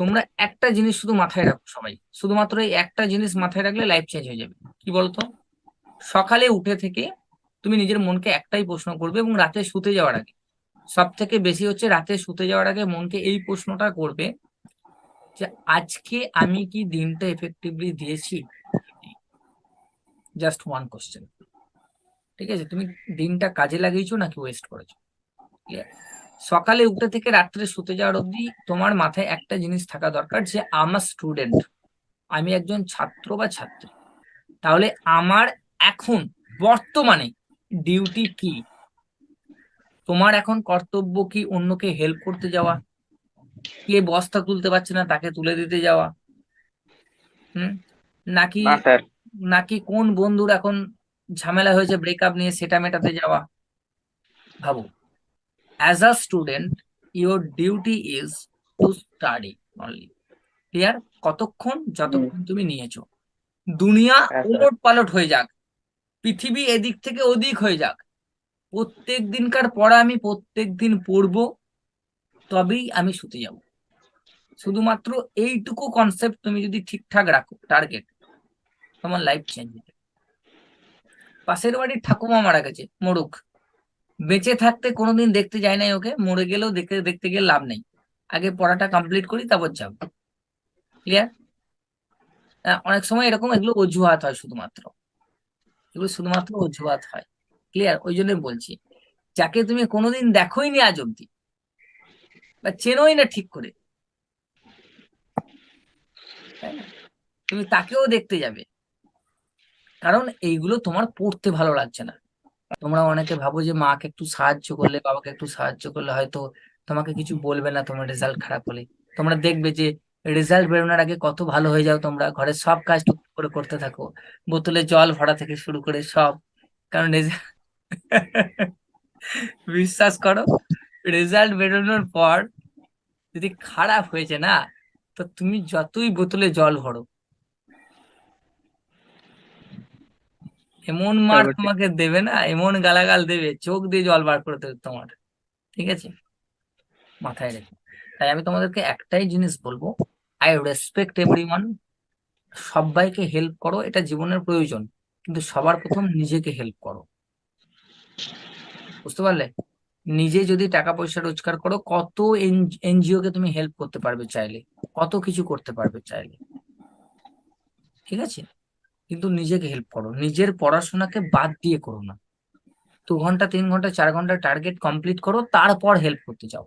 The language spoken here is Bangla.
তোমরা একটা জিনিস শুধু মাথায় রাখো সবাই। শুধুমাত্র এই একটা জিনিস মাথায় রাখলে লাইফ চেঞ্জ হয়ে যাবে। কি বলতো? সকালে উঠে থেকে তুমি নিজের মনকে একটাই প্রশ্ন করবে এবং রাতে শুতে যাওয়ার আগে। সব থেকে বেশি হচ্ছে রাতে শুতে যাওয়ার আগে মনকে এই প্রশ্নটা করবে যে, আজকে আমি কি দিনটা এফেক্টিভলি দিয়েছি? জাস্ট ওয়ান কোশ্চেন ঠিক আছে? তুমি দিনটা কাজে লাগিয়েছো নাকি ওয়েস্ট করেছ? Clear? সকালে উঠে থেকে রাত্রে শুতে যাওয়ার অবধি তোমার মাথায় একটা জিনিস থাকা দরকার যে আমার স্টুডেন্ট আমি একজন ছাত্র বা ছাত্রী। তাহলে আমার এখন বর্তমানে ডিউটি কি? তোমার এখন কর্তব্য কি অন্যকে হেল্প করতে যাওয়া? কে বস্তা তুলতে পারছে না তাকে তুলে দিতে যাওয়া? হুম? নাকি নাকি কোন বন্ধুর এখন ঝামেলা হয়েছে ব্রেকআপ নিয়ে সেটা মেটাতে যাওয়া? ভাবো। As a student your duty is to study only clear কতক্ষণ যতক্ষণ তুমি নিয়েছো। দুনিয়া হ্যাঁ। ওলট পালট হয়ে যাক। পৃথিবী এদিক থেকে ওদিক হয়ে যাক। প্রত্যেক দিনকার পড়া আমি প্রত্যেক দিন পড়ব তবেই আমি শুতে যাব। শুধুমাত্র এইটুকু কনসেপ্ট তুমি যদি ঠিকঠাক রাখো টার্গেট তোমার লাইফ চেঞ্জ পাশের বাড়ির ঠাকুমা মারা গেছে মরুক বেঁচে থাকতে কোনোদিন দেখতে যায় নাই ওকে, মরে গেলেও দেখতে দেখতে গিয়ে লাভ নেই। আগে পড়াটা কমপ্লিট করি, তারপর যাব। ক্লিয়ার অনেক সময় এরকম এগুলো অজুহাত হয় শুধুমাত্র। এগুলো শুধুমাত্র অজুহাত হয়। ক্লিয়ার ওই জন্য বলছি। যাকে তুমি কোনোদিন দেখোই নি আজ অব্দি বা চেনোই না ঠিক করে। তুমি তাকেও দেখতে যাবে। কারণ এইগুলো তোমার পড়তে ভালো লাগছে না। তোমরা অনেকে ভাবো যে মাকে একটু সাহায্য করলে, বাবাকে একটু সাহায্য করলে হয়তো তোমাকে কিছু বলবে না তোমার রেজাল্ট খারাপ হলে। তোমরা দেখবে যে রেজাল্ট বেরোনোর আগে কত ভালো হয়ে যাও তোমরা, ঘরের সব কাজ করে করতে থাকো। বোতলে জল ভরা থেকে শুরু করে সব। কারণ রেজাল্ট বিশ্বাস করো রেজাল্ট বেরোনোর পর যদি খারাপ হয়েছে না, তো তুমি যতই বোতলে জল ভরো এমন মার তোমাকে দেবে না এমন গালাগাল দেবে চোখ দিয়ে জল বার করে দেবে তোমার ঠিক আছে? মাথায় রেখে। তাই আমি তোমাদেরকে একটাই জিনিস বলব আই রেসপেক্ট এভরিওয়ান সবাইকে হেল্প করো এটা জীবনের প্রয়োজন কিন্তু সবার প্রথম নিজেকে হেল্প করো। বুঝতে পারলে? নিজে যদি টাকা পয়সা রোজগার করো কত এনজিও কে তুমি হেল্প করতে পারবে চাইলে কত কিছু করতে পারবে চাইলে ঠিক আছে? কিন্তু নিজেকে হেল্প করো। নিজের পড়াশোনাকে বাদ দিয়ে করো না। দু ঘণ্টা, তিন ঘণ্টা, চার ঘণ্টা টার্গেট কমপ্লিট করো, তারপর হেল্প করতে যাও